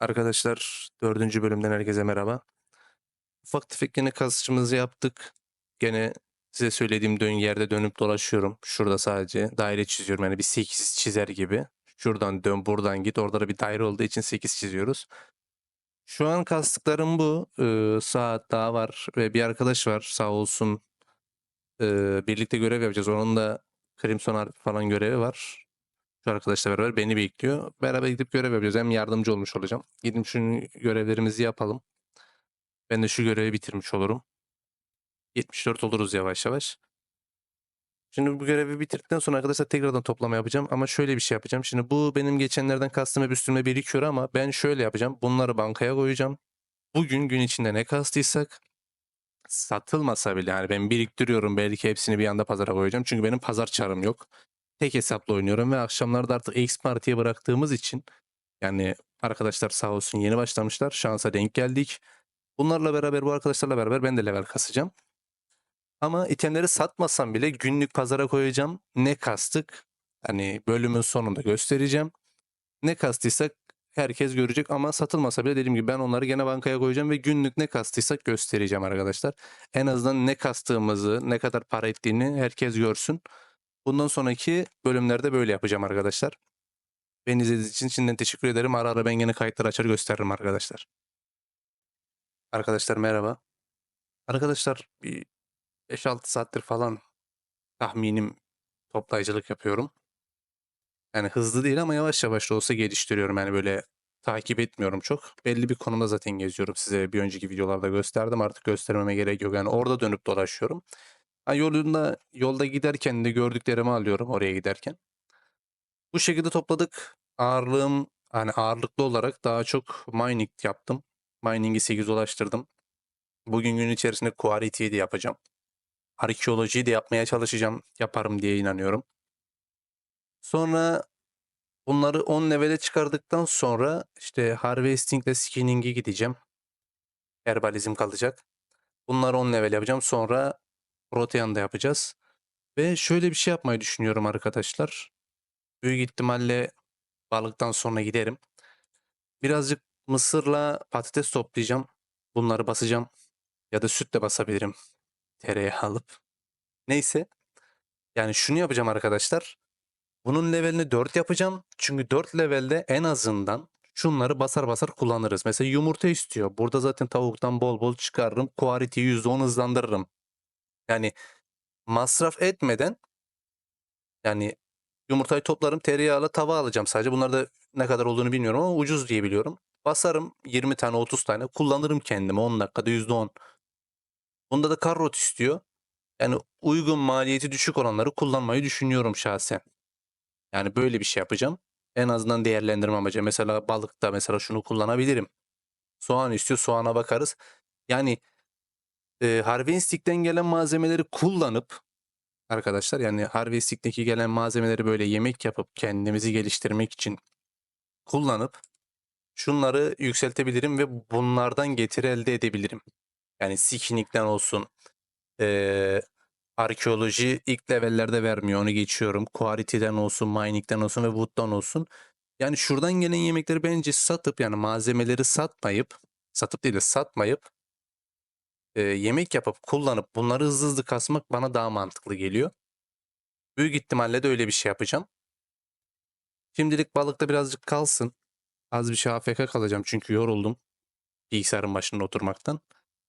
Arkadaşlar dördüncü bölümden herkese merhaba. Ufak tefek yine kazışımızı yaptık. Gene size söylediğim dön yerde dönüp dolaşıyorum. Şurada sadece daire çiziyorum. Yani bir 8 çizer gibi. Şuradan dön buradan git. Orada da bir daire olduğu için 8 çiziyoruz. Şu an kastıklarım bu. Ee, saat daha var ve bir arkadaş var sağ olsun. Ee, birlikte görev yapacağız. Onun da Crimson Harp falan görevi var. Şu arkadaşla beraber beni bekliyor. Beraber gidip görev yapacağız. Hem yardımcı olmuş olacağım. Gidip şu görevlerimizi yapalım. Ben de şu görevi bitirmiş olurum. 74 oluruz yavaş yavaş. Şimdi bu görevi bitirdikten sonra arkadaşlar tekrardan toplama yapacağım. Ama şöyle bir şey yapacağım. Şimdi bu benim geçenlerden kastım hep üstüme birikiyor ama ben şöyle yapacağım. Bunları bankaya koyacağım. Bugün gün içinde ne kastıysak satılmasa bile yani ben biriktiriyorum. Belki hepsini bir anda pazara koyacağım. Çünkü benim pazar çarım yok tek hesapla oynuyorum ve akşamlarda artık X Party'ye bıraktığımız için yani arkadaşlar sağ olsun yeni başlamışlar. Şansa denk geldik. Bunlarla beraber bu arkadaşlarla beraber ben de level kasacağım. Ama itemleri satmasam bile günlük pazara koyacağım. Ne kastık? Hani bölümün sonunda göstereceğim. Ne kastıysak herkes görecek ama satılmasa bile dediğim gibi ben onları gene bankaya koyacağım ve günlük ne kastıysak göstereceğim arkadaşlar. En azından ne kastığımızı, ne kadar para ettiğini herkes görsün. Bundan sonraki bölümlerde böyle yapacağım arkadaşlar. Beni izlediğiniz için şimdiden teşekkür ederim. Ara ara ben yine kayıtları açar gösteririm arkadaşlar. Arkadaşlar merhaba. Arkadaşlar bir 5-6 saattir falan tahminim toplayıcılık yapıyorum. Yani hızlı değil ama yavaş yavaş da olsa geliştiriyorum. Yani böyle takip etmiyorum çok. Belli bir konumda zaten geziyorum. Size bir önceki videolarda gösterdim. Artık göstermeme gerek yok. Yani orada dönüp dolaşıyorum. Ha, yolunda yolda giderken de gördüklerimi alıyorum oraya giderken. Bu şekilde topladık. Ağırlığım hani ağırlıklı olarak daha çok mining yaptım. Mining'i 8 ulaştırdım. Bugün gün içerisinde quality'yi de yapacağım. Arkeolojiyi de yapmaya çalışacağım. Yaparım diye inanıyorum. Sonra bunları 10 level'e çıkardıktan sonra işte harvesting ile skinning'e gideceğim. Herbalizm kalacak. Bunları 10 level yapacağım. Sonra Protean da yapacağız. Ve şöyle bir şey yapmayı düşünüyorum arkadaşlar. Büyük ihtimalle balıktan sonra giderim. Birazcık mısırla patates toplayacağım. Bunları basacağım. Ya da süt de basabilirim. Tereyağı alıp. Neyse. Yani şunu yapacağım arkadaşlar. Bunun levelini 4 yapacağım. Çünkü 4 levelde en azından şunları basar basar kullanırız. Mesela yumurta istiyor. Burada zaten tavuktan bol bol çıkarırım. Quality'yi %10 hızlandırırım. Yani masraf etmeden yani yumurtayı toplarım tereyağıyla tava alacağım sadece. Bunlar da ne kadar olduğunu bilmiyorum ama ucuz diye biliyorum. Basarım 20 tane 30 tane kullanırım kendime 10 dakikada %10. Bunda da karot istiyor. Yani uygun maliyeti düşük olanları kullanmayı düşünüyorum şahsen. Yani böyle bir şey yapacağım. En azından değerlendirme amacı. Mesela balıkta mesela şunu kullanabilirim. Soğan istiyor soğana bakarız. Yani e, Harvesting'den gelen malzemeleri kullanıp arkadaşlar yani Harvesting'deki gelen malzemeleri böyle yemek yapıp kendimizi geliştirmek için kullanıp şunları yükseltebilirim ve bunlardan getiri elde edebilirim. Yani Sikinik'ten olsun. E, arkeoloji ilk levellerde vermiyor onu geçiyorum. Quality'den olsun, Mining'den olsun ve Wood'dan olsun. Yani şuradan gelen yemekleri bence satıp yani malzemeleri satmayıp satıp değil de satmayıp e, yemek yapıp kullanıp bunları hızlı hızlı kasmak bana daha mantıklı geliyor. Büyük ihtimalle de öyle bir şey yapacağım. Şimdilik balıkta birazcık kalsın. Az bir şey AFK kalacağım çünkü yoruldum. Bilgisayarın başında oturmaktan.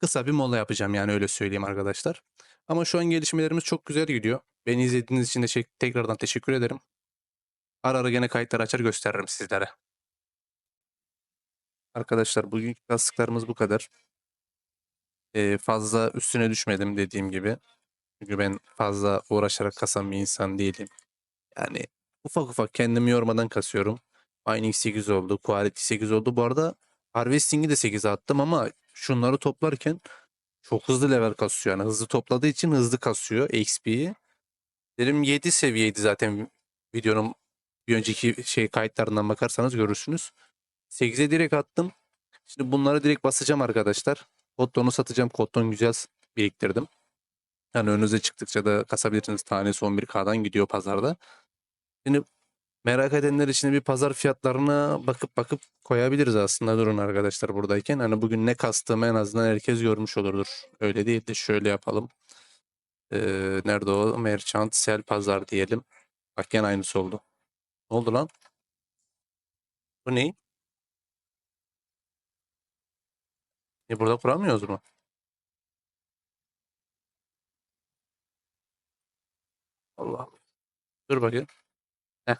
Kısa bir mola yapacağım yani öyle söyleyeyim arkadaşlar. Ama şu an gelişmelerimiz çok güzel gidiyor. Beni izlediğiniz için de şey, tekrardan teşekkür ederim. Ara ara gene kayıtları açar gösteririm sizlere. Arkadaşlar bugünkü kastıklarımız bu kadar. Ee, fazla üstüne düşmedim dediğim gibi. Çünkü ben fazla uğraşarak kasan bir insan değilim. Yani ufak ufak kendimi yormadan kasıyorum. Mining 8 oldu, Quality 8 oldu. Bu arada Harvesting'i de 8'e attım ama şunları toplarken çok hızlı level kasıyor. Yani hızlı topladığı için hızlı kasıyor XP'yi. Dedim 7 seviyeydi zaten videonun bir önceki şey kayıtlarından bakarsanız görürsünüz. 8'e direkt attım. Şimdi bunları direkt basacağım arkadaşlar. Kotton'u satacağım. Kotton güzel biriktirdim. Yani önünüze çıktıkça da kasabilirsiniz. Tanesi 11K'dan gidiyor pazarda. Şimdi Merak edenler için bir pazar fiyatlarına bakıp bakıp koyabiliriz aslında durun arkadaşlar buradayken. Hani bugün ne kastığımı en azından herkes görmüş olurdur. Öyle değil de şöyle yapalım. Ee, nerede o? Merchant Sel Pazar diyelim. Bak gene aynısı oldu. Ne oldu lan? Bu ne? E burada kuramıyoruz mu? Allah. Dur bakayım. Heh.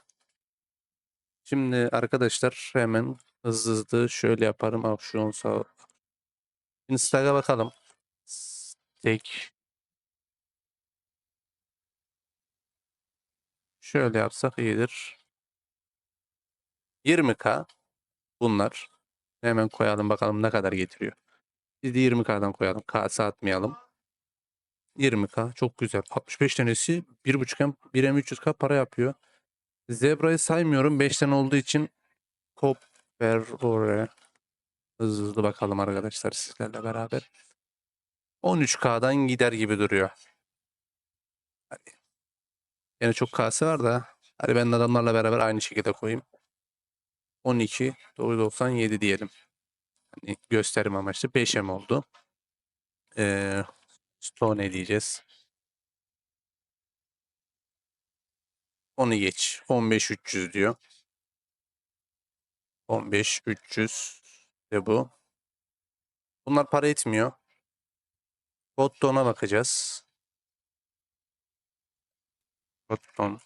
Şimdi arkadaşlar hemen hızlı hızlı şöyle yaparım. Opsiyon sağ. Şimdi bakalım. Stack. Şöyle yapsak iyidir. 20k bunlar. Hemen koyalım bakalım ne kadar getiriyor. Biz de 20k'dan koyalım. K atmayalım. 20k çok güzel. 65 tanesi 1.5 M 1 M 300k para yapıyor. Zebra'yı saymıyorum. 5 tane olduğu için Copper oraya. Hızlı hızlı bakalım arkadaşlar sizlerle beraber. 13K'dan gider gibi duruyor. Hadi. Yine çok K'sı var da. Hadi ben adamlarla beraber aynı şekilde koyayım. 12, 997 diyelim. Hani gösterim amaçlı 5M oldu. Ee, Stone diyeceğiz. Onu geç. 15300 diyor. 15300 de bu. Bunlar para etmiyor. Botton'a bakacağız. Botton.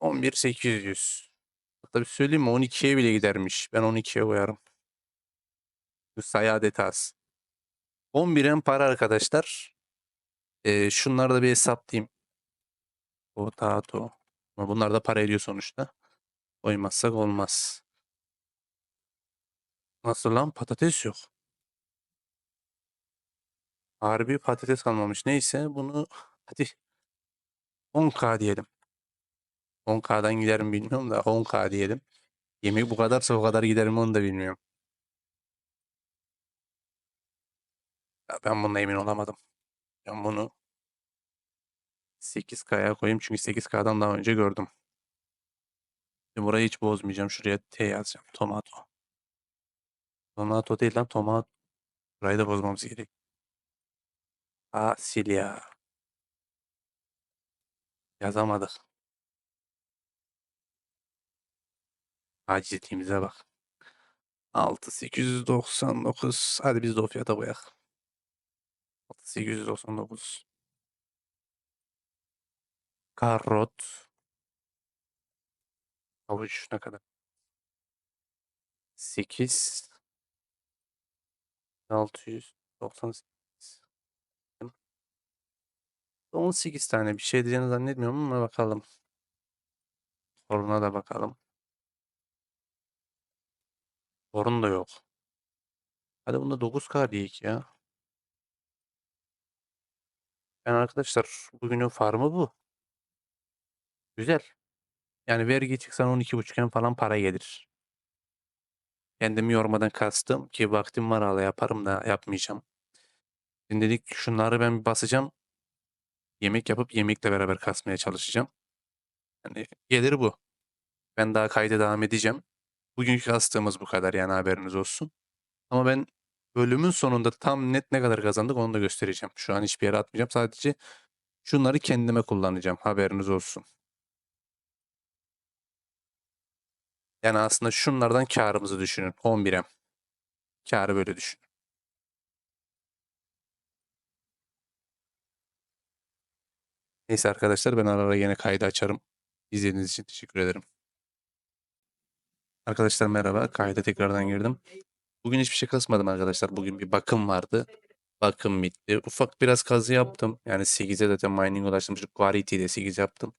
11800. Hatta bir söyleyeyim mi? 12'ye bile gidermiş. Ben 12'ye koyarım. Bu sayı adet az. 11 en para arkadaşlar. Ee, şunları da bir hesaplayayım. Potato. Ama bunlar da para ediyor sonuçta. Koymazsak olmaz. Nasıl lan? Patates yok. Harbi patates kalmamış. Neyse bunu hadi 10k diyelim. 10k'dan giderim bilmiyorum da 10k diyelim. Yemek bu kadarsa o kadar giderim onu da bilmiyorum. Ya ben bununla emin olamadım. Ben bunu 8K'ya koyayım çünkü 8K'dan daha önce gördüm. Şimdi burayı hiç bozmayacağım. Şuraya T yazacağım. Tomato. Tomato değil lan tomat. Burayı da bozmamız gerek. Aa sil ya. Yazamadık. Acizliğimize bak. 6899. Hadi biz de o fiyata koyak. 6899. Karot. Avuç ne kadar? 8 698 18 tane bir şey diyeceğini zannetmiyorum ama bakalım. Soruna da bakalım. Sorun da yok. Hadi bunda 9K diyek ya. Ben arkadaşlar bugünün farmı bu. Güzel. Yani vergi çıksan 12.5'en falan para gelir. Kendimi yormadan kastım ki vaktim var hala yaparım da yapmayacağım. Şimdi dedik şunları ben basacağım. Yemek yapıp yemekle beraber kasmaya çalışacağım. Yani gelir bu. Ben daha kayda devam edeceğim. Bugünkü kastığımız bu kadar yani haberiniz olsun. Ama ben bölümün sonunda tam net ne kadar kazandık onu da göstereceğim. Şu an hiçbir yere atmayacağım. Sadece şunları kendime kullanacağım. Haberiniz olsun. Yani aslında şunlardan karımızı düşünün. 11'e. Karı böyle düşün. Neyse arkadaşlar ben ara ara yine kaydı açarım. İzlediğiniz için teşekkür ederim. Arkadaşlar merhaba. Kayda tekrardan girdim. Bugün hiçbir şey kasmadım arkadaşlar. Bugün bir bakım vardı. Bakım bitti. Ufak biraz kazı yaptım. Yani 8'e zaten mining ulaştım. Şu Quality'de 8 yaptım.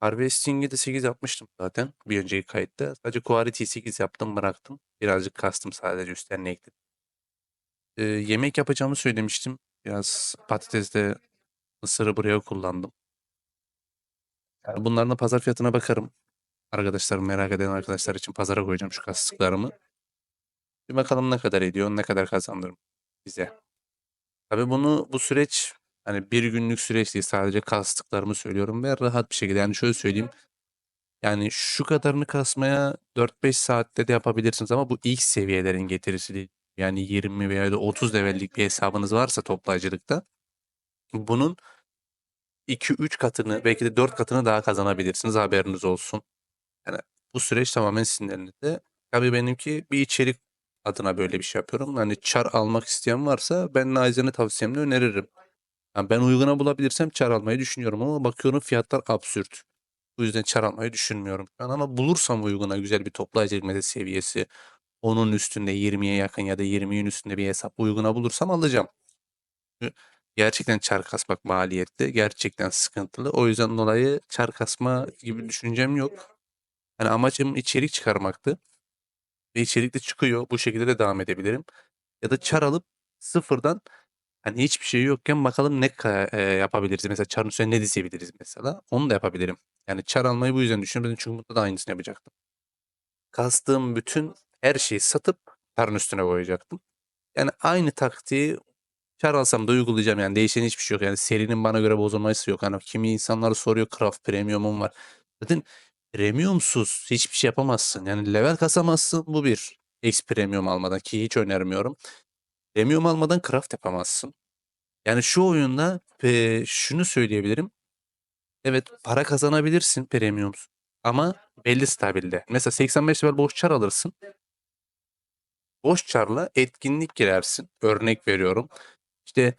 Harvesting'i de 8 yapmıştım zaten. Bir önceki kayıtta. Sadece Quality'yi 8 yaptım bıraktım. Birazcık kastım sadece üstlerine ekledim. Ee, yemek yapacağımı söylemiştim. Biraz patatesde mısırı buraya kullandım. Bunların da pazar fiyatına bakarım. Arkadaşlar merak eden arkadaşlar için pazara koyacağım şu kastıklarımı. Bir bakalım ne kadar ediyor, ne kadar kazandırım bize. Tabii bunu bu süreç Hani bir günlük süreç değil sadece kastıklarımı söylüyorum ve rahat bir şekilde yani şöyle söyleyeyim. Yani şu kadarını kasmaya 4-5 saatte de yapabilirsiniz ama bu ilk seviyelerin getirisi değil. Yani 20 veya da 30 levellik bir hesabınız varsa toplayıcılıkta bunun 2-3 katını belki de 4 katını daha kazanabilirsiniz haberiniz olsun. Yani bu süreç tamamen sizin elinizde. Tabii benimki bir içerik adına böyle bir şey yapıyorum. Hani çar almak isteyen varsa ben naizane tavsiyemle öneririm. Yani ben uyguna bulabilirsem çar almayı düşünüyorum ama bakıyorum fiyatlar absürt. Bu yüzden çar almayı düşünmüyorum. Ben ama bulursam uyguna güzel bir toplayıcılık mesela seviyesi onun üstünde 20'ye yakın ya da 20'nin üstünde bir hesap uyguna bulursam alacağım. Gerçekten çar kasmak maliyetli. Gerçekten sıkıntılı. O yüzden dolayı çar kasma gibi düşüncem yok. Yani amacım içerik çıkarmaktı. Ve içerik de çıkıyor. Bu şekilde de devam edebilirim. Ya da çar alıp sıfırdan hani hiçbir şey yokken bakalım ne e, yapabiliriz. Mesela çarın üstüne ne dizebiliriz mesela. Onu da yapabilirim. Yani çar almayı bu yüzden düşünmedim. Çünkü burada da aynısını yapacaktım. Kastığım bütün her şeyi satıp çarın üstüne koyacaktım. Yani aynı taktiği Çar alsam da uygulayacağım yani değişen hiçbir şey yok. Yani serinin bana göre bozulması yok. Hani kimi insanlar soruyor Craft Premium'um var. Zaten Premium'suz hiçbir şey yapamazsın. Yani level kasamazsın bu bir. X Premium almadan ki hiç önermiyorum. Premium almadan craft yapamazsın. Yani şu oyunda e, şunu söyleyebilirim. Evet para kazanabilirsin Premium'suz. Ama belli stabilde. Mesela 85 level boş çar alırsın. Boş çarla etkinlik girersin. Örnek veriyorum. İşte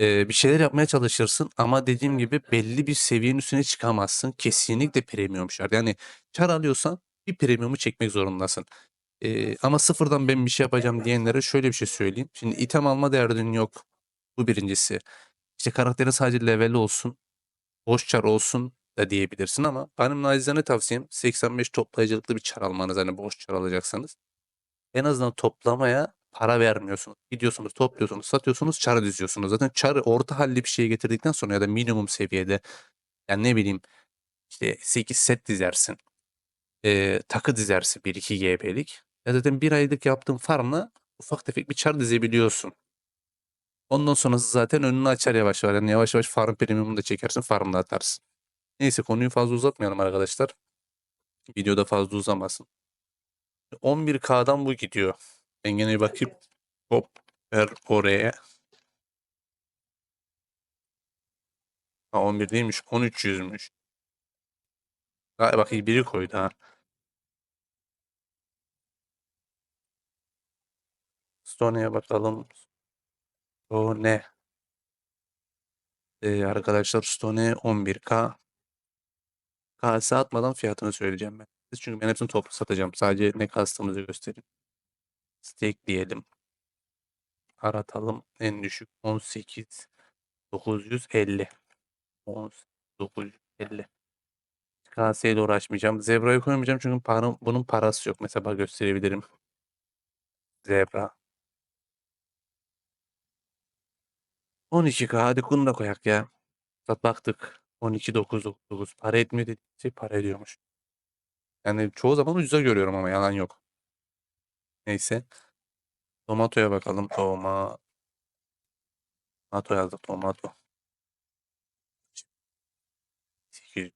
Bir şeyler yapmaya çalışırsın ama dediğim gibi belli bir seviyenin üstüne çıkamazsın. Kesinlikle premium şart. Yani kar alıyorsan bir premiumu çekmek zorundasın. Ama sıfırdan ben bir şey yapacağım diyenlere şöyle bir şey söyleyeyim. Şimdi item alma derdin yok. Bu birincisi. İşte karakterin sadece leveli olsun, boş çar olsun da diyebilirsin ama benim naçizane tavsiyem 85 toplayıcılıklı bir çar almanız. Hani boş çar alacaksanız. En azından toplamaya para vermiyorsunuz. Gidiyorsunuz, topluyorsunuz, satıyorsunuz, çarı diziyorsunuz. Zaten çarı orta halli bir şeye getirdikten sonra ya da minimum seviyede yani ne bileyim işte 8 set dizersin. Ee, takı dizersin 1-2 GB'lik. Ya zaten bir aylık yaptığın farmla ufak tefek bir çar dizebiliyorsun. Ondan sonrası zaten önünü açar yavaş yavaş. Yani yavaş yavaş farm premiumunu da çekersin, farmda atarsın. Neyse konuyu fazla uzatmayalım arkadaşlar. Videoda fazla uzamasın. 11K'dan bu gidiyor. Ben gene bir. Hop. Ver oraya. Ha 11 değilmiş. 1300'müş. Galiba bak biri koydu ha. Stone'ye bakalım. Stone. Ee, arkadaşlar Stone 11K. KS atmadan fiyatını söyleyeceğim ben. Çünkü ben hepsini toplu satacağım. Sadece ne kastığımızı göstereyim. Stake diyelim. Aratalım. En düşük 18 950. 18 950. KS'ye ile uğraşmayacağım. Zebra'yı koymayacağım çünkü para, bunun parası yok. Mesela gösterebilirim. Zebra. 12K hadi bunu da koyak ya. Baktık. 12.999 para etmiyor dediği şey para ediyormuş. Yani çoğu zaman ucuza görüyorum ama yalan yok. Neyse. Tomatoya bakalım. Toma. Tomato yazdık. Tomato. 800.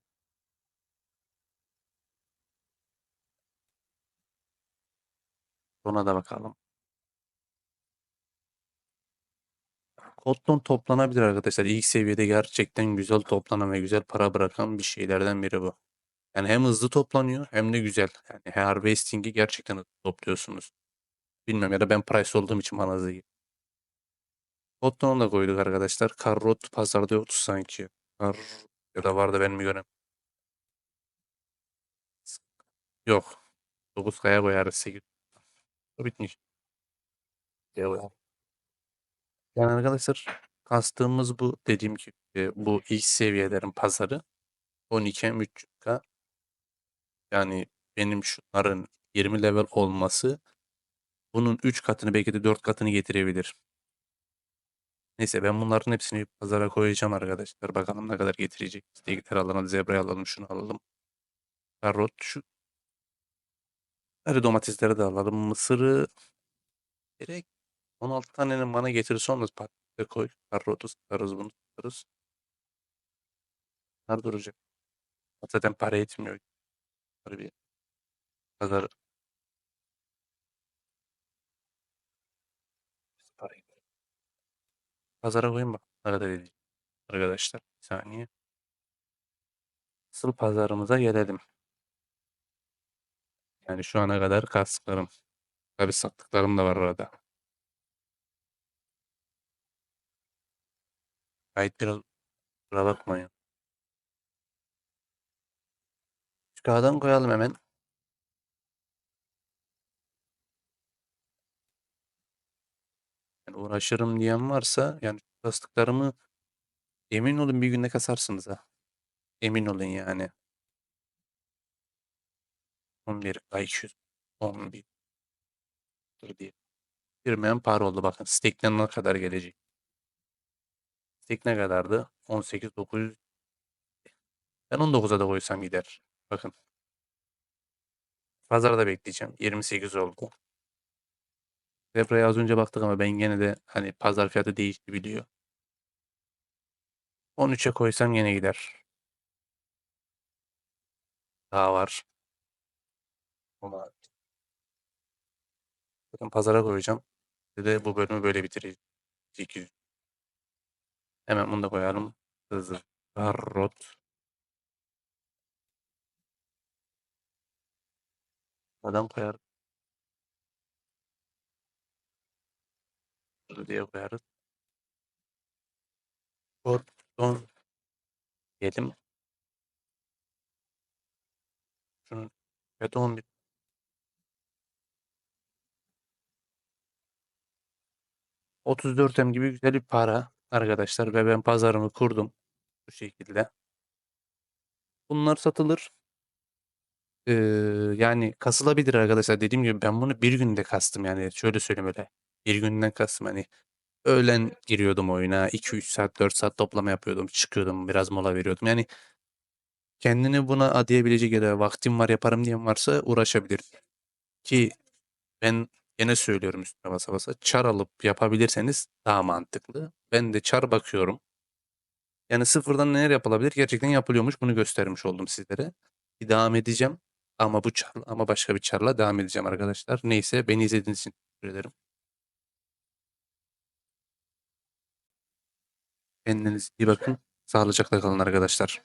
Ona da bakalım. Cotton toplanabilir arkadaşlar. İlk seviyede gerçekten güzel toplanan ve güzel para bırakan bir şeylerden biri bu. Yani hem hızlı toplanıyor hem de güzel. Yani harvesting'i gerçekten hızlı topluyorsunuz. Bilmiyorum ya da ben price olduğum için bana hızlı geliyor. Da koyduk arkadaşlar. Karrot pazarda yoktu sanki. Kar ya da vardı ben mi görem. Yok. 9 kaya koyarız 8. Bitmiş. Yani arkadaşlar kastığımız bu dediğim gibi e, bu ilk seviyelerin pazarı 12 300k yani benim şunların 20 level olması bunun 3 katını belki de 4 katını getirebilir. Neyse ben bunların hepsini pazara koyacağım arkadaşlar. Bakalım ne kadar getirecek. Steakler alalım, zebra alalım, şunu alalım. Karot şu. Hadi domatesleri de alalım. Mısırı direkt 16 tanenin bana getirirse onu patates koy. Karotu satarız bunu. yaparız. Bunlar duracak. Zaten para etmiyor. Böyle bir pazar parayı. Pazara koyayım bak. Kadar edecek arkadaşlar. Bir saniye. Asıl pazarımıza gelelim. Yani şu ana kadar kastıklarım. Tabii sattıklarım da var orada. Gayet biraz kusura bakmayın. Şu kağıdan koyalım hemen. Yani uğraşırım diyen varsa yani kastıklarımı emin olun bir günde kasarsınız ha. Emin olun yani. 11 ay 200 11 dur diye. Girmeyen para oldu bakın. Stake'den ne kadar gelecek? Stake ne kadardı? 18 900 Ben 19'a da koysam gider. Bakın. Pazarda bekleyeceğim. 28 oldu. Zebra'ya az önce baktık ama ben gene de hani pazar fiyatı değişti biliyor. 13'e koysam gene gider. Daha var. Bakın pazara koyacağım. Bir de bu bölümü böyle bitireceğim. 200. Hemen bunu da koyalım. Hızlı. Karot. Adam koyar. Hızlı diye koyarız. Gordon. Diyelim. Şunun fiyatı 11. m gibi güzel bir para arkadaşlar ve ben pazarımı kurdum bu şekilde. Bunlar satılır. Ee, yani kasılabilir arkadaşlar. Dediğim gibi ben bunu bir günde kastım yani şöyle söyleyeyim öyle. Bir günden kastım hani öğlen giriyordum oyuna 2-3 saat 4 saat toplama yapıyordum çıkıyordum biraz mola veriyordum yani kendini buna adayabilecek ya da vaktim var yaparım diyen varsa uğraşabilir. Ki ben gene söylüyorum üstüne basa basa çar alıp yapabilirseniz daha mantıklı. Ben de çar bakıyorum. Yani sıfırdan neler yapılabilir gerçekten yapılıyormuş bunu göstermiş oldum sizlere. Bir devam edeceğim. Ama bu çar, ama başka bir çarla devam edeceğim arkadaşlar. Neyse beni izlediğiniz için teşekkür ederim. Kendinize iyi bakın. Sağlıcakla kalın arkadaşlar.